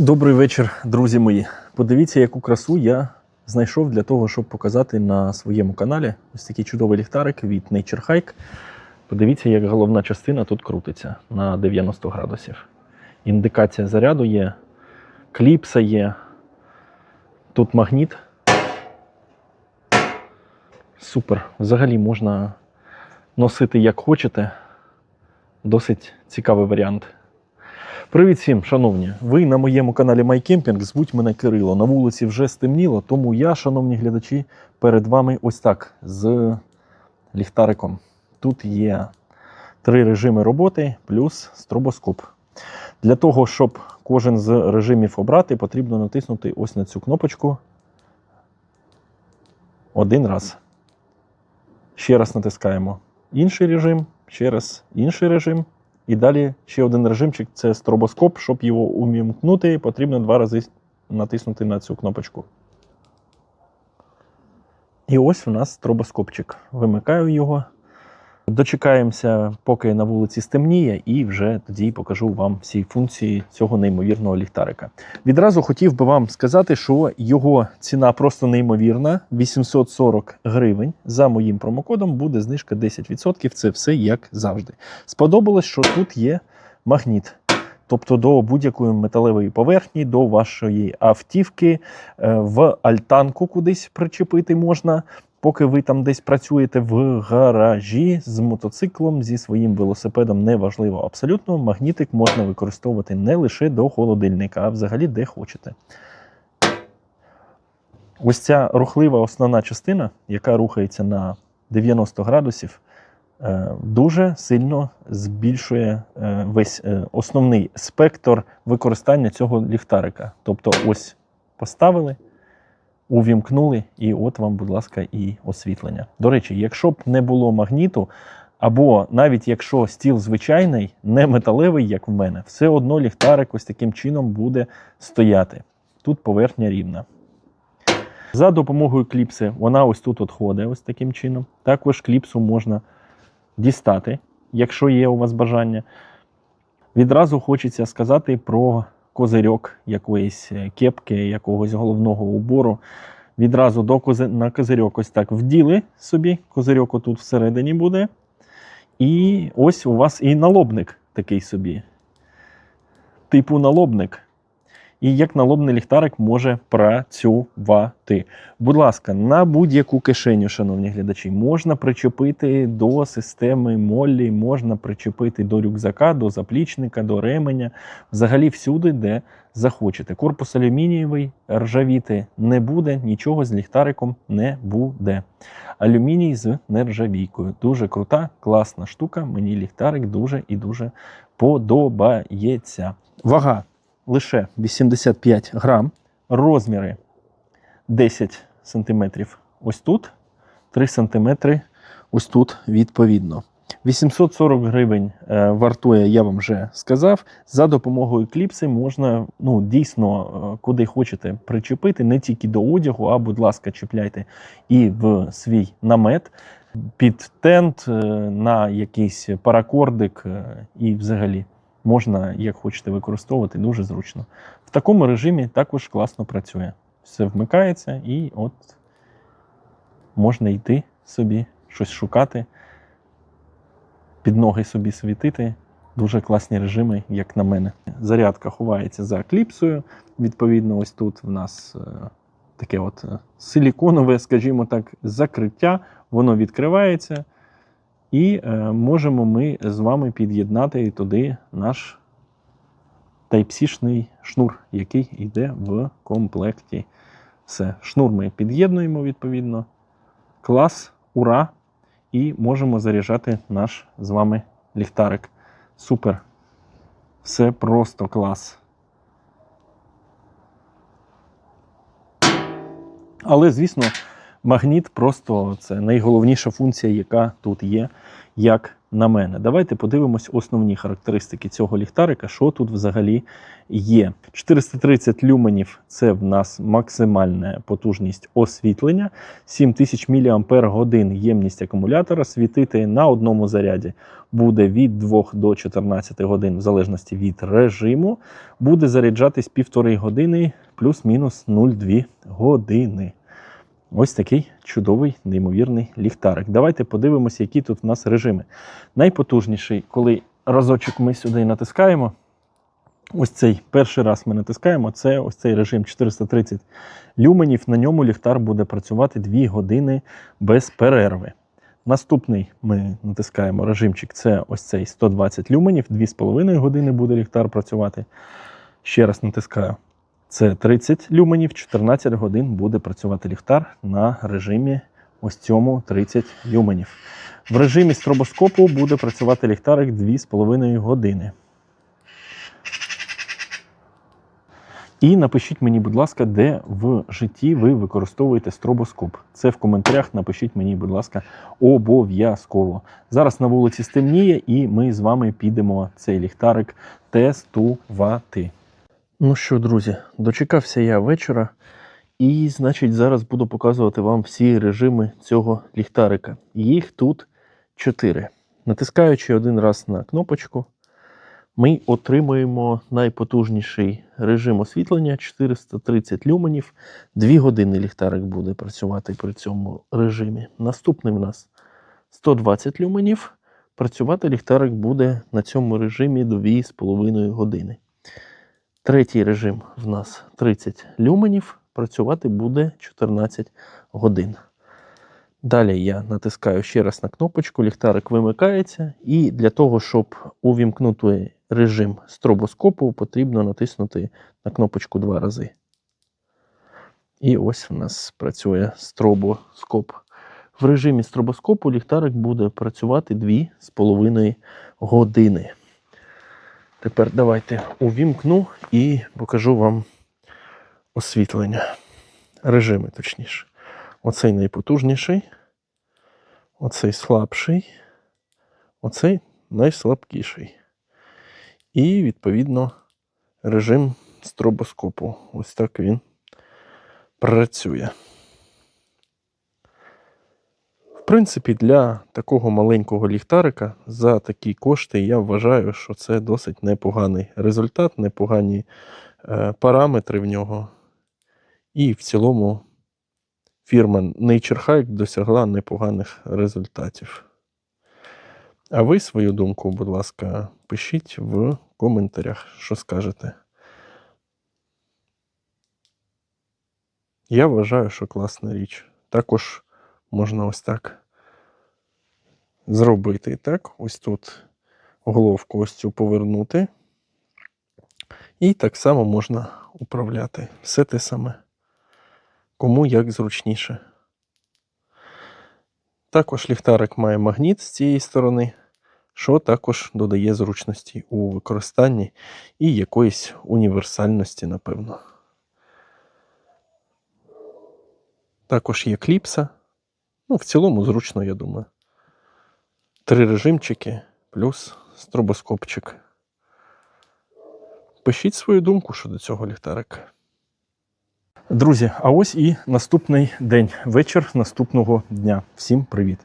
Добрий вечір, друзі мої. Подивіться, яку красу я знайшов для того, щоб показати на своєму каналі. Ось такий чудовий ліхтарик від Nature Hike. Подивіться, як головна частина тут крутиться на 90 градусів. Індикація заряду є, кліпса є. Тут магніт. Супер. Взагалі можна носити як хочете. Досить цікавий варіант. Привіт всім, шановні! Ви на моєму каналі MyCamping, звуть мене Кирило. На вулиці вже стемніло, тому я, шановні глядачі, перед вами ось так з ліхтариком. Тут є три режими роботи плюс стробоскоп. Для того, щоб кожен з режимів обрати, потрібно натиснути ось на цю кнопочку один раз. Ще раз натискаємо інший режим, ще раз інший режим. І далі ще один режимчик це стробоскоп. Щоб його умімкнути, потрібно два рази натиснути на цю кнопочку. І ось у нас стробоскопчик. Вимикаю його. Дочекаємося, поки на вулиці стемніє, і вже тоді покажу вам всі функції цього неймовірного ліхтарика. Відразу хотів би вам сказати, що його ціна просто неймовірна: 840 гривень. За моїм промокодом буде знижка 10%. Це все як завжди. Сподобалось, що тут є магніт. Тобто до будь-якої металевої поверхні, до вашої автівки, е, в альтанку кудись причепити можна. Поки ви там десь працюєте в гаражі з мотоциклом, зі своїм велосипедом, неважливо абсолютно. Магнітик можна використовувати не лише до холодильника, а взагалі де хочете. Ось ця рухлива основна частина, яка рухається на 90 градусів, е, дуже сильно збільшує е, весь е, основний спектр використання цього ліхтарика. Тобто, ось поставили увімкнули, і от вам, будь ласка, і освітлення. До речі, якщо б не було магніту, або навіть якщо стіл звичайний, не металевий, як в мене, все одно ліхтарик ось таким чином буде стояти. Тут поверхня рівна. За допомогою кліпси вона ось тут от ходить, ось таким чином. Також кліпсу можна дістати, якщо є у вас бажання. Відразу хочеться сказати про козирьок якоїсь е, кепки, якогось головного убору. Відразу до кози... на козирьок ось так вділи собі. Козирьок отут всередині буде. І ось у вас і налобник такий собі. Типу налобник. І як налобний ліхтарик може працювати. Будь ласка, на будь-яку кишеню, шановні глядачі, можна причепити до системи Моллі, можна причепити до рюкзака, до заплічника, до ременя, взагалі всюди, де захочете. Корпус алюмінієвий, ржавіти не буде, нічого з ліхтариком не буде. Алюміній з нержавійкою. Дуже крута, класна штука. Мені ліхтарик дуже і дуже подобається. Вага лише 85 грам, розміри 10 см ось тут, 3 см ось тут відповідно. 840 гривень е, вартує, я вам вже сказав. За допомогою кліпси можна ну, дійсно е, куди хочете причепити, не тільки до одягу, а будь ласка, чіпляйте і в свій намет, під тент, е, на якийсь паракордик і взагалі можна, як хочете, використовувати дуже зручно. В такому режимі також класно працює. Все вмикається і от можна йти собі, щось шукати, під ноги собі світити. Дуже класні режими, як на мене. Зарядка ховається за кліпсою. Відповідно, ось тут в нас е, таке от е, силіконове, скажімо так, закриття. Воно відкривається. І е, можемо ми з вами під'єднати туди наш Type-C-шний шнур, який йде в комплекті. Все, шнур ми під'єднуємо відповідно. Клас, ура! І можемо заряджати наш з вами ліхтарик. Супер! Все просто клас. Але, звісно, магніт просто це найголовніша функція, яка тут є, як на мене. Давайте подивимось основні характеристики цього ліхтарика, що тут взагалі є. 430 люменів це в нас максимальна потужність освітлення, 7000 мАч ємність акумулятора. Світити на одному заряді буде від 2 до 14 годин, в залежності від режиму. Буде заряджатись півтори години плюс-мінус 0,2 години. Ось такий чудовий, неймовірний ліхтарик. Давайте подивимося, які тут в нас режими. Найпотужніший, коли разочок ми сюди натискаємо. Ось цей перший раз ми натискаємо. Це ось цей режим 430 люменів. На ньому ліхтар буде працювати 2 години без перерви. Наступний ми натискаємо режимчик. Це ось цей 120 люменів, 2,5 години буде ліхтар працювати. Ще раз натискаю. Це 30 люменів, 14 годин буде працювати ліхтар на режимі ось цьому 30 люменів. В режимі стробоскопу буде працювати ліхтарик 2,5 години. І напишіть мені, будь ласка, де в житті ви використовуєте стробоскоп. Це в коментарях напишіть мені, будь ласка, обов'язково. Зараз на вулиці стемніє, і ми з вами підемо цей ліхтарик тестувати. Ну що, друзі, дочекався я вечора, і, значить, зараз буду показувати вам всі режими цього ліхтарика. Їх тут чотири. Натискаючи один раз на кнопочку, ми отримуємо найпотужніший режим освітлення 430 люменів. Дві години ліхтарик буде працювати при цьому режимі. Наступний в нас 120 люменів. Працювати ліхтарик буде на цьому режимі 2,5 години. Третій режим в нас 30 люменів. Працювати буде 14 годин. Далі я натискаю ще раз на кнопочку, ліхтарик вимикається, і для того, щоб увімкнути режим стробоскопу, потрібно натиснути на кнопочку два рази. І ось в нас працює стробоскоп. В режимі стробоскопу ліхтарик буде працювати 2,5 години. Тепер давайте увімкну і покажу вам освітлення. Режими, точніше. Оцей найпотужніший, оцей слабший, оцей найслабкіший. І, відповідно, режим стробоскопу. Ось так він працює. В принципі, для такого маленького ліхтарика за такі кошти я вважаю, що це досить непоганий результат, непогані е, параметри в нього. І в цілому фірма Nature Hike досягла непоганих результатів. А ви свою думку, будь ласка, пишіть в коментарях, що скажете. Я вважаю, що класна річ. Також можна ось так зробити. Так, ось тут головку ось цю повернути. І так само можна управляти. Все те саме. Кому як зручніше. Також ліхтарик має магніт з цієї сторони, що також додає зручності у використанні і якоїсь універсальності, напевно. Також є кліпса. Ну, в цілому зручно, я думаю. Три режимчики плюс стробоскопчик. Пишіть свою думку щодо цього ліхтарика. Друзі, а ось і наступний день, вечір наступного дня. Всім привіт!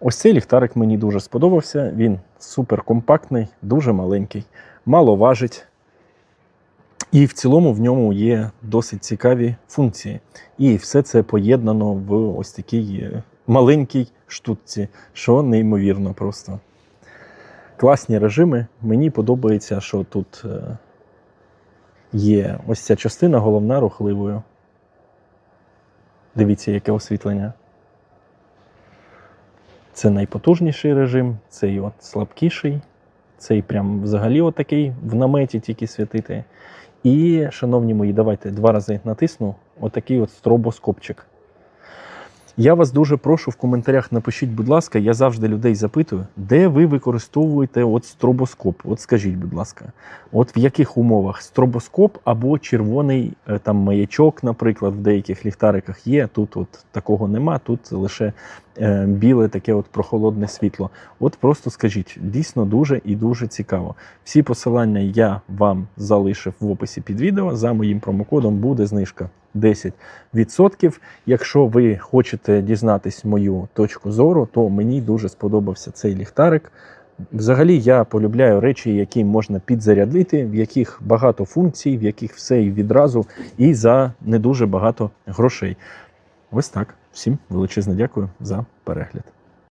Ось цей ліхтарик мені дуже сподобався. Він супер компактний, дуже маленький, мало важить. І в цілому в ньому є досить цікаві функції. І все це поєднано в ось такій е, маленькій штутці, що неймовірно просто. Класні режими. Мені подобається, що тут е, є ось ця частина головна рухливою. Дивіться, яке освітлення. Це найпотужніший режим, цей от слабкіший, цей прям взагалі отакий в наметі тільки світити. І, шановні мої, давайте два рази натисну отакий от стробоскопчик. Я вас дуже прошу в коментарях напишіть, будь ласка, я завжди людей запитую, де ви використовуєте от стробоскоп? От скажіть, будь ласка, от в яких умовах стробоскоп або червоний е, там маячок, наприклад, в деяких ліхтариках є. Тут от такого нема, тут лише е, біле таке от прохолодне світло. От просто скажіть, дійсно дуже і дуже цікаво. Всі посилання я вам залишив в описі під відео. За моїм промокодом буде знижка 10%. Якщо ви хочете дізнатись мою точку зору, то мені дуже сподобався цей ліхтарик. Взагалі я полюбляю речі, які можна підзарядити, в яких багато функцій, в яких все і відразу, і за не дуже багато грошей. Ось так. Всім величезне дякую за перегляд.